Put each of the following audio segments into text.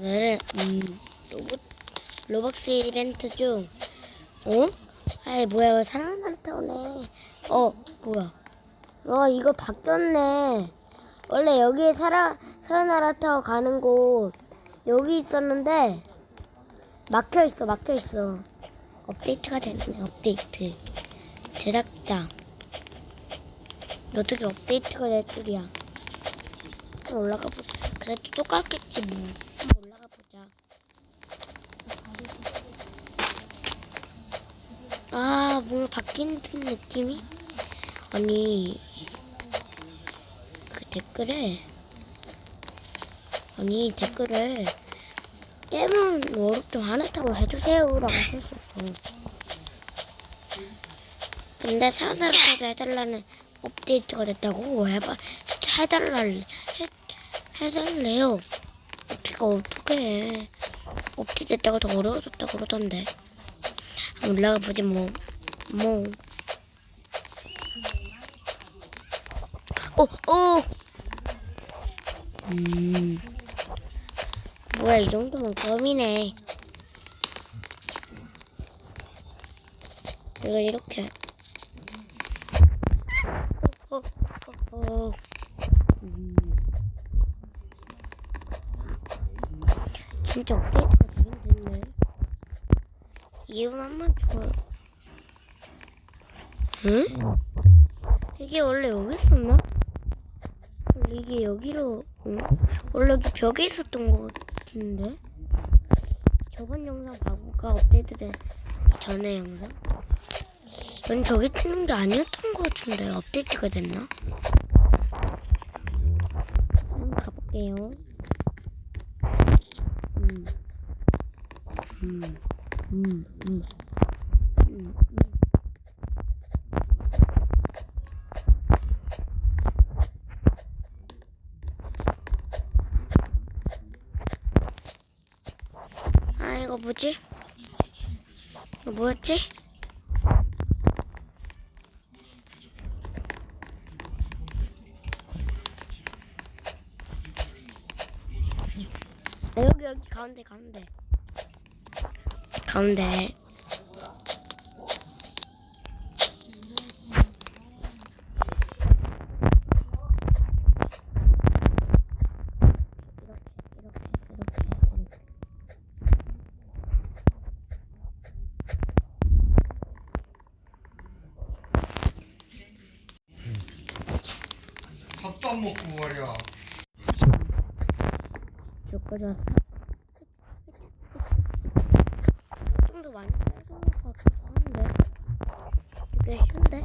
오늘은 음 로봇 로벅스 이벤트 중 어? 아이 뭐야 사랑하는 나라 타오네. 어 뭐야? 어 이거 바뀌었네. 원래 여기에 사라 사요나라 타워 가는 곳 여기 있었는데 막혀 있어 막혀 있어. 업데이트가 됐네 업데이트. 제작자. 어떻게 업데이트가 될 줄이야? 올라가 보자 그래도 똑같겠지 뭐 한번 올라가 보자 아 뭔가 바뀐 듯 느낌이? 아니 그 댓글에 아니 댓글에 게임은 워럭 좀 하나타고 해주세요라고 했었어. 근데 사나라도 해달라는 업데이트가 됐다고 해봐 해달라 해, 해달래요. 어떻게 어떻게 해? 업데이트 됐다고 더 어려워졌다 그러던데 올라가 보지 뭐 뭐. 오, 오! 음. 뭐야, 이 정도면 범이네. 내가 이렇게. 어, 어, 어, 어. 음. 진짜 됐네. 이유만만 줘요. 응? 이게 원래 여기 있었나? 원래 이게 여기로, 응? 원래 여기 벽에 있었던 것 같은데? 저번 영상 바구가 업데이트된 전에 영상? 전 저기 찍는 게 아니었던 것 같은데 업데이트가 됐나? 한번 가볼게요. 음. 음. 아, 이거 뭐지? 이거 뭐였지? 아, 여기, 여기, 가운데, 가운데. 가운데. 밥도 안 먹고 말이야. 여기까지 왔어. 좀 더 많이 빼는 것 같기도 한데. 이게 쉬운데?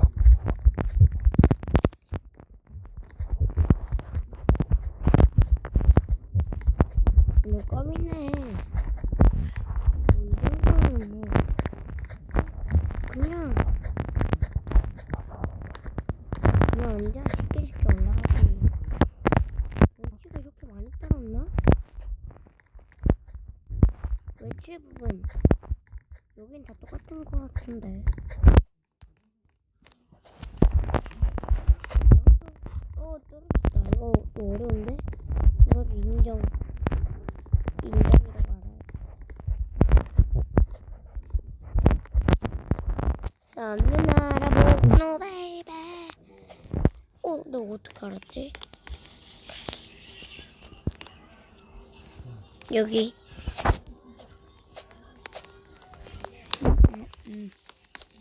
뭐 껌이네. 뭐. 그냥. 그냥 언제 쉽게 쉽게 올라가지. 왼치가 이렇게 많이 떨었나? 왼치 부분 여긴 다 똑같은 것 같은데 어 떨어졌다 이거 또 어려운데? 이것도 인정 인정이라고 알아요 썸는 알아보 노 베이베 어? 너 어떻게 알았지? 여기 음,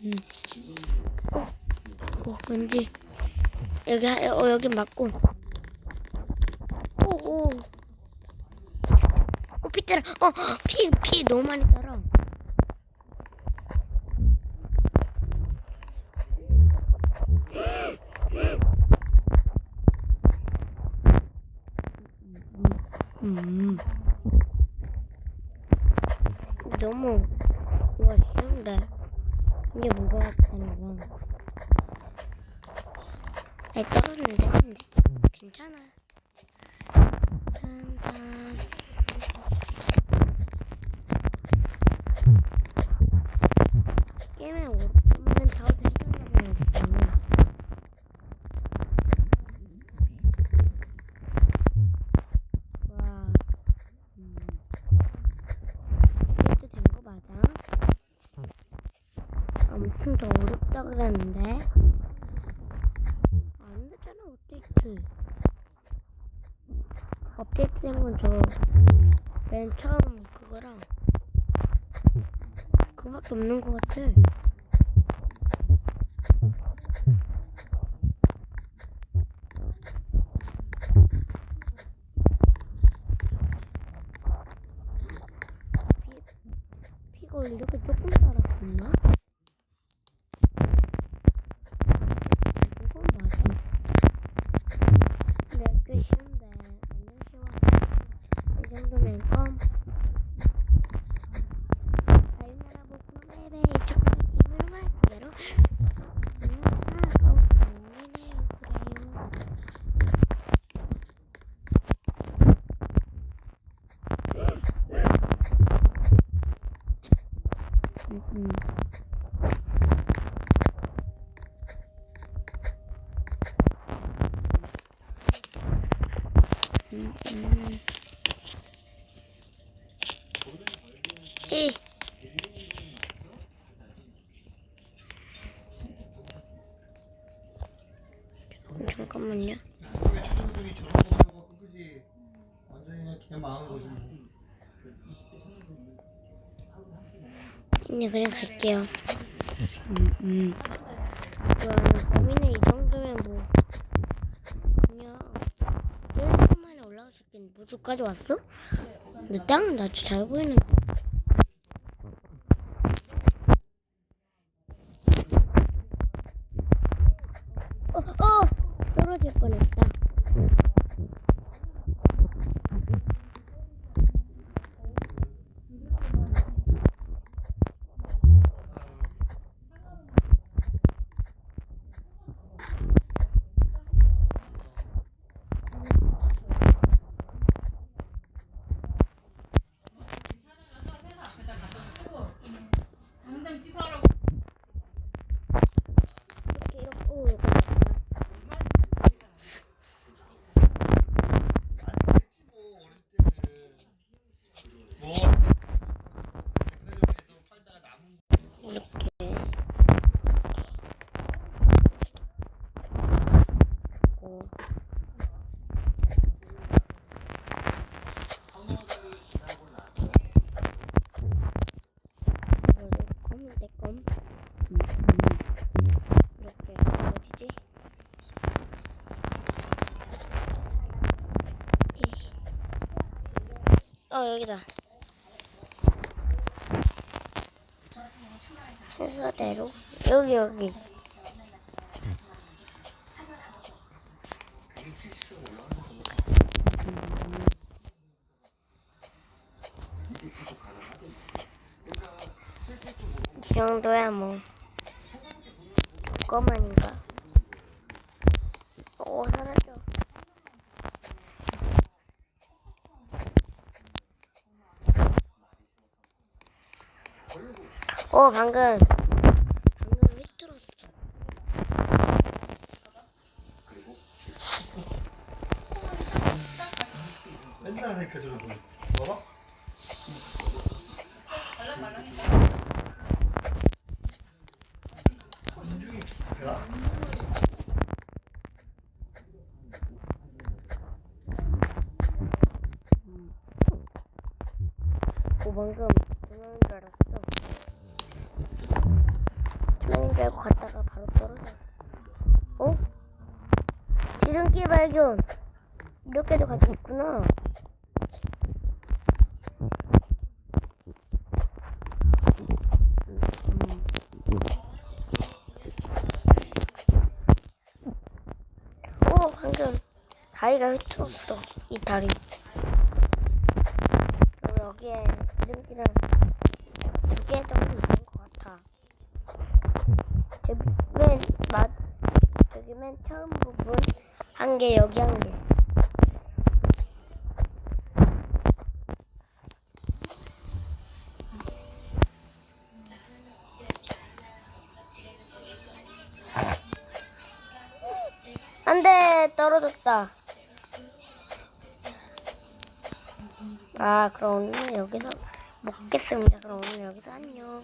음. 어, 어, 왠지 여기 하- 어 여기 맞고. 오, 오. 어, 피 따라. 어, 피, 피 너무 많이 따라. 음. 너무 와 쉬운데? 이게 뭐가 같다는 건. 아니 떨어졌는데 근데. 괜찮아 짠짠 게임에 오면 다운도 해준다고 했어 와 음. 엄청 더 어렵다 그랬는데. 안 되잖아 업데이트. 업데이트 된건 저맨 처음 그거랑 그거밖에 없는 것 같아. 이렇게 조금 달았었나? 이건 맞아. 근데 꽤 쉬운데 완전 쉬워. 이 정도면 껌. 사유나라 복음의 초콜릿 김을 말대로 안녕하세요. 공인해요 그래요. 음, 음. 음, 음. 이. 잠깐만요. 완전히 그냥 갈게요. 음, 음. 그거는 고민에 이 정도면 뭐 그냥 1분 만에 올라갈 수 있겠는 무주까지 왔어? 근데 땅은 아주 잘 보이는데. 어, 어! 떨어질 뻔했다. 이렇게 이렇게 오 이렇게 됐다. 아니 그랬지 뭐 어릴 때는 뭐 그래도 계속 팔다가 남은 이렇게 오. 이거를 검은 때 검. 음, 음. 이렇게 어디지? 이. 어 여기다. 순서대로 여기 여기. 이 정도야 뭐 조그만인가 오 사라져 오 방금. 방금 휘뚫었어. 맨날 저런 거 봐봐. 오 방금 두명인 줄 알았어 두명인 줄 알고 갔다가 바로 떨 어? 지름길 발견. 이렇게도 같이 있구나. 오 방금 다리가 휘틀었어 이 다리. 여기에 기름기는 두 개 정도 있는 것 같아. 저기 맨, 맞, 저기 맨 처음 부분 한 개, 여기 한 개. 안 돼! 떨어졌다. 아, 그럼 오늘 여기서 먹겠습니다. 그럼 오늘 여기서 안녕.